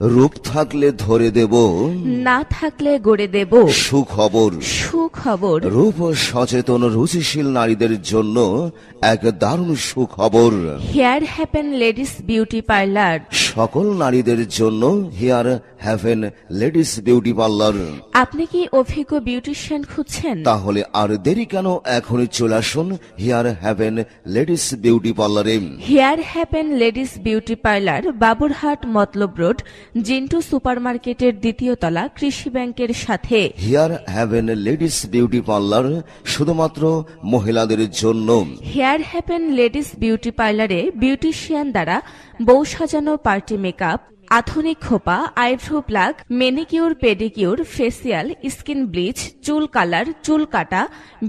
রূপ থাকলে ধরে দেব না থাকলে গড়ে দেব। সুখবর। সুখবর। রূপ ও সচেতন রুচিশীল নারীদের জন্য এক দারুণ সুখবর। Hair haven ladies beauty parlour সকল নারীদের জন্য hair haven ladies beauty parlour. আপনি কি অভিজ্ঞ বিউটিশিয়ান খুঁজছেন? তাহলে আর দেরি কেন? এখনই চলে আসুন হেয়ার হ্যাভেন লেডিস বিউটি পার্লারে। Hair happen ladies beauty parlour Baburhat Matlab road Jintu সুপারমার্কেটের দ্বিতীয় তলা কৃষি ব্যাংকের সাথে। Hair haven ladies beauty parlour শুধুমাত্র মহিলাদের জন্য। হেয়ার হ্যাপেন লেডিস বিউটি পার্লারে বিউটিশিয়ান দ্বারা বউ সাজানো পার্টি মেকআপ আধুনিক খোপা eyebrow pluck manicure pedicure facial skin bleach চুল কালার চুল কাটা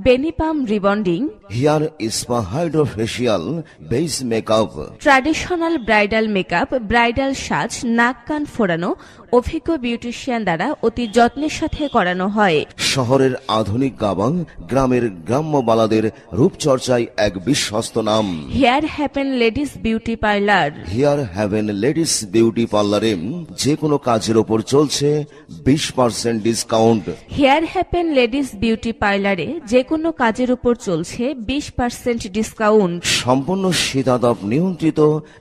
বেনিপাম rebonding hair spa hydro facial base makeup traditional bridal makeup bridal সাজ নাক কান ফোড়ানো অভিজ্ঞ বিউটিশিয়ান দ্বারা অতি যত্নের সাথে করানো হয়। শহরের আধুনিক গাবাং গ্রামের গ্রাম্য বালাদের রূপচর্চায় এক বিশ্বস্ত নাম। Hair haven ladies beauty parlour hair haven ladies beauty পার্লারে যে কোনো কাজের ওপর চলছে বিশ percent discount hair haven ladies beauty পার্লারে যে কোনো কাজের উপর চলছে বিশ পার্সেন্ট ডিসকাউন্ট সম্পূর্ণ শীতাতপ নিয়ন্ত্রিত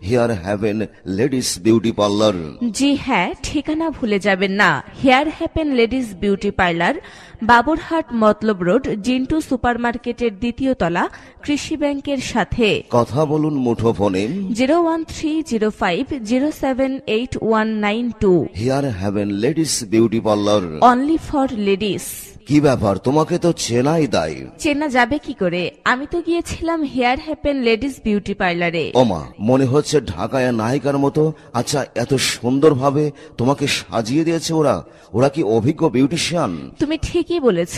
hair haven ladies beauty parlour জি হ্যাঁ ঠিকানা ভুলে যাবেন না। Hair haven ladies beauty parlour Baburhat Matlab road Jintu সুপারমার্কেটের দ্বিতীয় তলা কৃষি ব্যাংকের সাথে। কথা বলুন মুঠো ফোনে zero one three zero five zero seven eight one nine two. Hair haven ladies beauty parlour only for ladies কি ব্যাপার? তোমাকে তো চেনাই দায়। চেনা যাবে কি করে? আমি তো গিয়েছিলাম হেয়ার হ্যাপেন লেডিস বিউটি পার্লারে। ওমা মনে হচ্ছে ঢাকায় নায়িকার মতো। আচ্ছা এত সুন্দরভাবে তোমাকে সাজিয়ে দিয়েছে ওরা। ওরা কি অভিজ্ঞ বিউটিশিয়ান? তুমি ঠিকই বলেছ।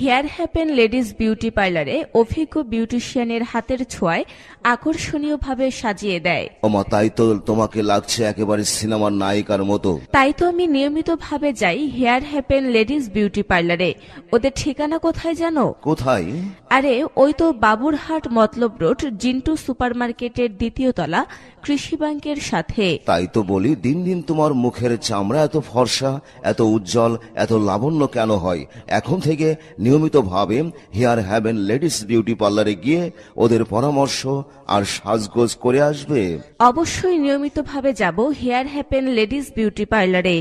হেয়ার হ্যাপেন লেডিস বিউটি পার্লারে অভিজ্ঞ বিউটিশিয়ানের হাতের ছোঁয়ায় আকর্ষণীয়ভাবে সাজিয়ে দেয়। ওমা তাই তো তোমাকে লাগছে একেবারে সিনেমার নায়িকার মতো। তাই তো আমি নিয়মিতভাবে যাই হেয়ার হ্যাপেন লেডিস বিউটি পার্লারে। ওদের ঠিকানা কোথায় জানো? কোথায়? আরে ওই তো বাবুরহাট মতলব রোড জিন্টু সুপারমার্কেটের দ্বিতীয় তলা কৃষি ব্যাংকের সাথে। তাই তো বলি দিন দিন তোমার মুখের চামড়া এত ফর্সা এত উজ্জ্বল এত লাবণ্য কেন হয়? এখন থেকে নিয়মিত নিয়মিতভাবে হেয়ার হ্যাভেন লেডিস বিউটি পার্লারে গিয়ে ওদের পরামর্শ আর সাজগোজ করে আসবে। অবশ্যই নিয়মিতভাবে যাব হেয়ার হ্যাপেন লেডিস বিউটি পার্লারে।